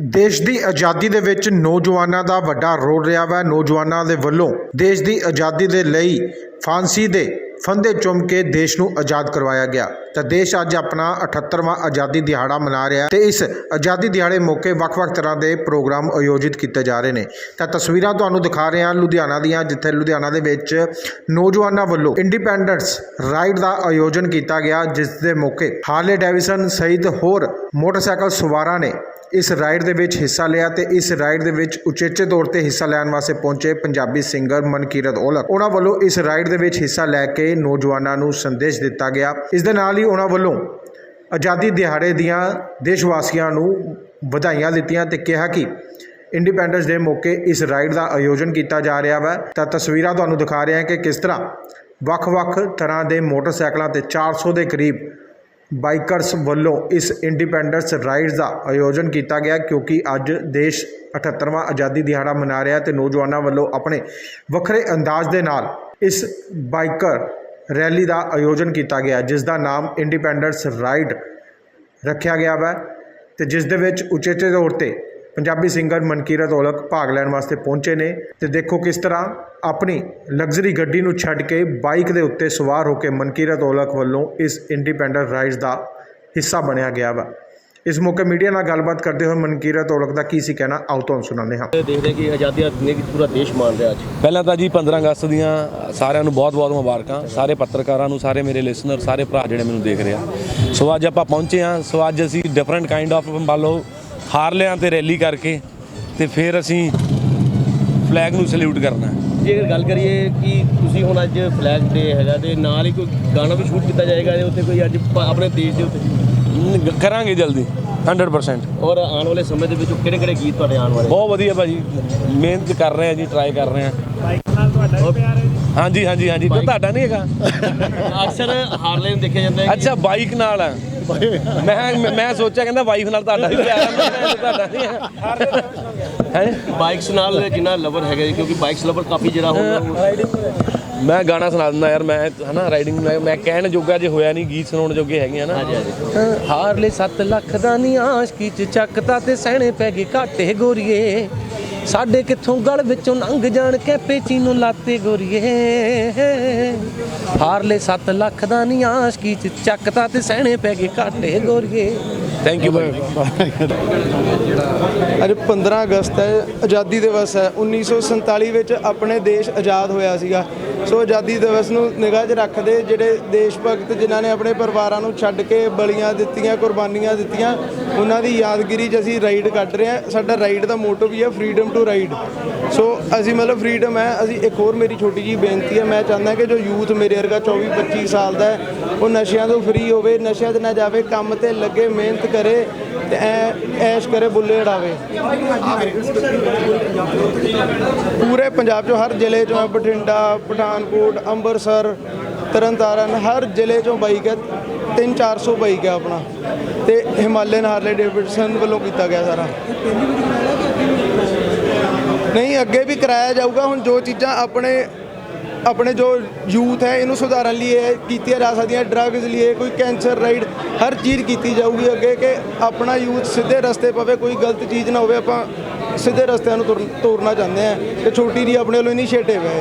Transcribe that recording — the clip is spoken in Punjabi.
ਦੇਸ਼ ਦੀ ਆਜ਼ਾਦੀ ਦੇ ਵਿੱਚ ਨੌਜਵਾਨਾਂ ਦਾ ਵੱਡਾ ਰੋਲ ਰਿਹਾ ਵਾ। ਨੌਜਵਾਨਾਂ ਦੇ ਵੱਲੋਂ ਦੇਸ਼ ਦੀ ਆਜ਼ਾਦੀ ਦੇ ਲਈ ਫਾਂਸੀ ਦੇ ਫੰਦੇ ਚੁੰਮ ਕੇ ਦੇਸ਼ ਨੂੰ ਆਜ਼ਾਦ ਕਰਵਾਇਆ ਗਿਆ। ਤਾਂ ਦੇਸ਼ ਅੱਜ ਆਪਣਾ 78ਵਾਂ ਆਜ਼ਾਦੀ ਦਿਹਾੜਾ ਮਨਾ ਰਿਹਾ ਤੇ ਇਸ ਆਜ਼ਾਦੀ ਦਿਹਾੜੇ ਮੌਕੇ ਵੱਖ-ਵੱਖ ਤਰ੍ਹਾਂ ਦੇ ਪ੍ਰੋਗਰਾਮ ਆਯੋਜਿਤ ਕੀਤੇ ਜਾ ਰਹੇ ਨੇ। ਤਾਂ ਤਸਵੀਰਾਂ ਤੁਹਾਨੂੰ ਦਿਖਾ ਰਹੇ ਹਾਂ ਲੁਧਿਆਣਾ ਦੀਆਂ, ਜਿੱਥੇ ਲੁਧਿਆਣਾ ਦੇ ਵਿੱਚ ਨੌਜਵਾਨਾਂ ਵੱਲੋਂ ਇੰਡੀਪੈਂਡੈਂਸ ਰਾਈਡ ਦਾ ਆਯੋਜਨ ਕੀਤਾ ਗਿਆ, ਜਿਸ ਦੇ ਮੌਕੇ ਹਾਰਲੇ ਡੈਵਿਸਨ ਸਹਿਤ ਹੋਰ ਮੋਟਰਸਾਈਕਲ ਸਵਾਰਾਂ ਨੇ ਇਸ ਰਾਈਡ ਦੇ ਵਿੱਚ ਹਿੱਸਾ ਲਿਆ ਤੇ ਇਸ ਰਾਈਡ ਦੇ ਵਿੱਚ ਉਚੇਚੇ ਤੌਰ ਤੇ ਹਿੱਸਾ ਲੈਣ ਵਾਸਤੇ ਪਹੁੰਚੇ ਪੰਜਾਬੀ ਸਿੰਗਰ ਮਨਕੀਰਤ ਔਲਖ। ਉਹਨਾਂ ਵੱਲੋਂ ਇਸ ਰਾਈਡ ਦੇ ਵਿੱਚ ਹਿੱਸਾ ਲੈ ਕੇ ਨੌਜਵਾਨਾਂ ਨੂੰ ਸੰਦੇਸ਼ ਦਿੱਤਾ ਗਿਆ। ਇਸ ਦੇ ਨਾਲ ਹੀ ਉਹਨਾਂ ਵੱਲੋਂ ਆਜ਼ਾਦੀ ਦਿਹਾੜੇ ਦੀਆਂ ਦੇਸ਼ ਵਾਸੀਆਂ ਨੂੰ ਵਧਾਈਆਂ ਦਿੱਤੀਆਂ ਤੇ ਕਿਹਾ ਕਿ ਇੰਡੀਪੈਂਡੈਂਸ ਡੇ ਮੌਕੇ ਇਸ ਰਾਈਡ ਦਾ ਆਯੋਜਨ ਕੀਤਾ ਜਾ ਰਿਹਾ ਵਾ। ਤਾਂ ਤਸਵੀਰਾਂ ਤੁਹਾਨੂੰ ਦਿਖਾ ਰਹੇ ਹਾਂ ਕਿ ਕਿਸ ਤਰ੍ਹਾਂ ਵੱਖ-ਵੱਖ ਤਰ੍ਹਾਂ ਦੇ ਮੋਟਰਸਾਈਕਲਾਂ ਤੇ 400 ਦੇ ਕਰੀਬ ਬਾਈਕਰਸ ਵੱਲੋਂ ਇਸ ਇੰਡੀਪੈਂਡੈਂਸ ਰਾਈਡਸ ਦਾ ਆਯੋਜਨ ਕੀਤਾ ਗਿਆ ਕਿਉਂਕਿ ਅੱਜ ਦੇਸ਼ 78ਵਾਂ ਆਜ਼ਾਦੀ ਦਿਹਾੜਾ ਮਨਾ ਰਿਹਾ ਤੇ ਨੌਜਵਾਨਾਂ ਵੱਲੋਂ ਆਪਣੇ ਵੱਖਰੇ ਅੰਦਾਜ਼ ਦੇ ਨਾਲ ਇਸ ਬਾਈਕਰ ਰੈਲੀ ਦਾ ਆਯੋਜਨ ਕੀਤਾ ਗਿਆ, ਜਿਸ ਦਾ ਨਾਮ ਇੰਡੀਪੈਂਡੈਂਸ ਰਾਈਡ ਰੱਖਿਆ ਗਿਆ ਵਾ ਤੇ ਜਿਸ ਦੇ ਵਿੱਚ ਉਚੇਚੇ ਤੌਰ ਤੇ ਪੰਜਾਬੀ ਸਿੰਗਰ ਮਨਕੀਰਤ ਔਲਖ ਭਾਗ ਲੈਣ ਵਾਸਤੇ ਪਹੁੰਚੇ ਨੇ ਤੇ ਦੇਖੋ ਕਿਸ ਤਰ੍ਹਾਂ ਆਪਣੀ ਲਗਜ਼ਰੀ ਗੱਡੀ ਨੂੰ ਛੱਡ ਕੇ ਬਾਈਕ ਦੇ ਉੱਤੇ ਸਵਾਰ ਹੋ ਕੇ ਮਨਕੀਰਤ ਔਲਖ ਵੱਲੋਂ ਇਸ ਇੰਡੀਪੈਂਡੈਂਟ ਰਾਈਡਸ ਦਾ ਹਿੱਸਾ ਬਣਿਆ ਗਿਆ ਵਾ। ਇਸ ਮੌਕੇ ਮੀਡੀਆ ਨਾਲ ਗੱਲਬਾਤ ਕਰਦੇ ਹੋਏ ਮਨਕੀਰਤ ਔਲਖ ਦਾ ਕੀ ਸੀ ਕਹਿਣਾ ਆਓ ਤੁਹਾਨੂੰ ਸੁਣਾਉਂਦੇ ਹਾਂ। ਦੇਖਦੇ ਕਿ ਆਜ਼ਾਦੀ ਦਾ ਦਿਨ ਪੂਰਾ ਦੇਸ਼ ਮਾਣ ਰਿਹਾ ਅੱਜ। ਪਹਿਲਾਂ ਤਾਂ ਜੀ 15 ਅਗਸਤ ਦੀਆਂ ਸਾਰਿਆਂ ਨੂੰ ਬਹੁਤ-ਬਹੁਤ ਮੁਬਾਰਕਾਂ। ਸਾਰੇ ਪੱਤਰਕਾਰਾਂ ਨੂੰ ਸਾਰੇ ਮੇਰੇ ਲਿਸਨਰ ਸਾਰੇ ਭਰਾ ਜਿਹੜੇ ਮੈਨੂੰ ਦੇਖ ਰਹੇ ਆ। ਸੋ ਅੱਜ ਆਪਾਂ ਪਹੁੰਚੇ ਆ ਸੋ ਅੱਜ ਅਸੀਂ ਡਿਫਰੈਂਟ ਕਾਈਂਡ ਆਫ ਮੰਨ ਲਓ ਹਾਰਲਿਆਂ ਤੇ ਰੈਲੀ ਕਰਕੇ ਤੇ ਫਿਰ ਅਸੀਂ ਫਲੈਗ ਨੂੰ ਸਲੂਟ ਕਰਨਾ। ਜੇ ਅਗਰ ਗੱਲ ਕਰੀਏ ਕਿ ਤੁਸੀਂ ਹੁਣ ਅੱਜ ਫਲੈਗ ਡੇ ਹੈਗਾ ਤੇ ਨਾਲ ਹੀ ਕੋਈ ਗਾਣਾ ਵੀ ਸ਼ੂਟ ਕੀਤਾ ਜਾਏਗਾ ਇਹਦੇ ਉੱਤੇ ਕੋਈ ਅੱਜ ਆਪਣੇ ਦੇਸ਼ ਦੇ ਉੱਤੇ ਕਰਾਂਗੇ ਜਲਦੀ 100% ਔਰ ਆਉਣ ਵਾਲੇ ਸਮੇਂ ਦੇ ਵਿੱਚ ਕਿਹੜੇ ਕਿਹੜੇ ਗੀਤ ਤੁਹਾਡੇ ਆਉਣ ਵਾਲੇ? ਬਹੁਤ ਵਧੀਆ ਭਾਜੀ ਮਿਹਨਤ ਕਰ ਰਹੇ ਆ ਜੀ ਟਰਾਈ ਕਰ ਰਹੇ ਆ। ਹਾਂਜੀ ਹਾਂਜੀ ਹਾਂਜੀ ਤੁਹਾਡਾ ਨਹੀਂ ਹੈਗਾ? ਅਕਸਰ ਹਾਰਲੇ ਨੂੰ ਦੇਖਿਆ ਜਾਂਦਾ ਹੈ ਅੱਛਾ ਬਾਈਕ ਨਾਲ ਮੈਂ ਮੈਂ ਸੋਚਿਆ ਕਹਿੰਦਾ ਵਾਈਫ ਨਾਲ ਤੁਹਾਡਾ ਵੀ ਪਿਆਰ ਆ ਮੈਂ ਕਿਹਾ ਤੁਹਾਡਾ ਨਹੀਂ ਹੈ ਹੈ? ਬਾਈਕਸ ਨਾਲ ਕਿੰਨਾ ਲਵਰ ਹੈਗਾ ਜੀ, ਕਿਉਂਕਿ ਬਾਈਕਸ ਲਵਰ ਕਾਫੀ ਜਿਹੜਾ ਹੁਣ ਮੈਂ ਗਾਣਾ ਸੁਣਾ ਦਿੰਦਾ ਯਾਰ ਮੈਂ ਹਨਾ ਰਾਈਡਿੰਗ ਮੈਂ ਮੈਂ ਕਹਿਣ ਜੋਗਾ ਜੇ ਹੋਇਆ ਨਹੀਂ ਗੀਤ ਸੁਣਾਉਣ ਜੋਗੇ ਹੈਗੇ ਆ ਨਾ। ਹਾਂਜੀ ਹਾਂਜੀ। ਹਾਰਲੇ 7 ਲੱਖ ਦਾ ਨੀ ਆਸ਼ਕੀ ਚ ਚੱਕਤਾ ਤੇ ਸਹਿਣੇ ਪੈ ਗਏ ਘਾਟੇ ਗੋਰੀਏ। ਸਾਡੇ ਕਿੱਥੋਂ ਗਲ ਵਿੱਚੋਂ ਲੰਘ ਜਾਣ ਕੈਪੇ ਚੀਨੋ ਲਾਤੇ ਗੋਰੀਏ। ਹਾਰਲੇ 7 ਲੱਖ ਦਾ ਨੀ ਆਸ਼ਕੀ ਚ ਚੱਕਤਾ ਤੇ ਸਹਿਣੇ ਪੈ ਗਏ ਘਾਟੇ ਗੋਰੀਏ। ਥੈਂਕ ਯੂ ਬਾਈ ਅੱਜ 15 ਅਗਸਤ ਹੈ ਆਜ਼ਾਦੀ ਦਿਵਸ ਹੈ। 1947 ਵਿੱਚ ਆਪਣੇ ਦੇਸ਼ ਆਜ਼ਾਦ ਹੋਇਆ ਸੀਗਾ। ਸੋ ਆਜ਼ਾਦੀ ਦਿਵਸ ਨੂੰ ਨਿਗਾਹ 'ਚ ਰੱਖਦੇ ਜਿਹੜੇ ਦੇਸ਼ ਭਗਤ ਜਿਨ੍ਹਾਂ ਨੇ ਆਪਣੇ ਪਰਿਵਾਰਾਂ ਨੂੰ ਛੱਡ ਕੇ ਬਲੀਆਂ ਦਿੱਤੀਆਂ ਕੁਰਬਾਨੀਆਂ ਦਿੱਤੀਆਂ ਉਹਨਾਂ ਦੀ ਯਾਦਗਿਰੀ 'ਚ ਅਸੀਂ ਰਾਈਡ ਕੱਢ ਰਹੇ ਹਾਂ। ਸਾਡਾ ਰਾਈਡ ਦਾ ਮੋਟੋ ਵੀ ਹੈ ਫਰੀडम ਟੂ ਰਾਈਡ ਸੋ ਅਸੀਂ ਮਤਲਬ ਫਰੀडम ਹੈ। ਅਸੀਂ ਇੱਕ ਹੋਰ ਮੇਰੀ ਛੋਟੀ ਜੀ ਬੇਨਤੀ ਹੈ। ਮੈਂ ਚਾਹੁੰਦਾ ਕਿ ਜੋ ਯੂਥ ਮੇਰੇ ਵਰਗਾ 24 25 ਸਾਲ ਦਾ ਉਹ ਨਸ਼ਿਆਂ ਤੋਂ ਫਰੀ ਹੋਵੇ, ਨਸ਼ਿਆਂ 'ਚ ਨਾ ਜਾਵੇ, ਕੰਮ ਤੇ ਲੱਗੇ, ਮਿਹਨਤ ਕਰੇ ਤੇ ਐਸ਼ ਕਰੇ, ਬੁੱਲੇ ਉਡਾਵੇ ਪੂਰੇ ਪੰਜਾਬ 'ਚੋਂ ਹਰ ਜ਼ਿਲ੍ਹੇ 'ਚੋਂ ਬਠਿੰਡਾ, ਪਠਾਨਕੋਟ, ਅੰਮ੍ਰਿਤਸਰ ਤਰਨਤਾਰਨ ਹਰ ਜ਼ਿਲ੍ਹੇ 'ਚੋਂ ਬਾਈਕ ਹੈ 3-400 ਬਾਈਕ ਹੈ ਆਪਣਾ। ਤੇ ਹਿਮਾਲਯਨ ਹਾਰਲੇ ਡੇਵਿਡਸਨ ਵੱਲੋਂ ਕੀਤਾ ਗਿਆ ਸਾਰਾ। ਨਹੀਂ, ਅੱਗੇ ਵੀ ਕਰਾਇਆ ਜਾਊਗਾ। ਹੁਣ ਜੋ ਚੀਜ਼ਾਂ ਆਪਣੇ ਆਪਣੇ ਜੋ ਯੂਥ ਹੈ, ਇਹਨੂੰ ਸੁਧਾਰਨ ਲਈ ਇਹ ਕੀਤੀਆਂ ਜਾ ਸਕਦੀਆਂ। ਡਰੱਗਸ ਲਈ ਕੋਈ ਕੈਂਸਰ, ਰਾਈਡ, ਹਰ ਚੀਜ਼ ਕੀਤੀ ਜਾਊਗੀ ਅੱਗੇ ਕਿ ਆਪਣਾ ਯੂਥ ਸਿੱਧੇ ਰਸਤੇ ਪਵੇ, ਕੋਈ ਗਲਤ ਚੀਜ਼ ਨਾ ਹੋਵੇ। ਆਪਾਂ ਸਿੱਧੇ ਰਸਤਿਆਂ ਨੂੰ ਤੁਰਨ- ਤੋਰਨਾ ਚਾਹੁੰਦੇ ਆ ਤੇ ਛੋਟੀ ਜੀ ਆਪਣੇ ਵੱਲੋਂ ਇਨੀਸ਼ੀਏਟਿਵ ਹੈ।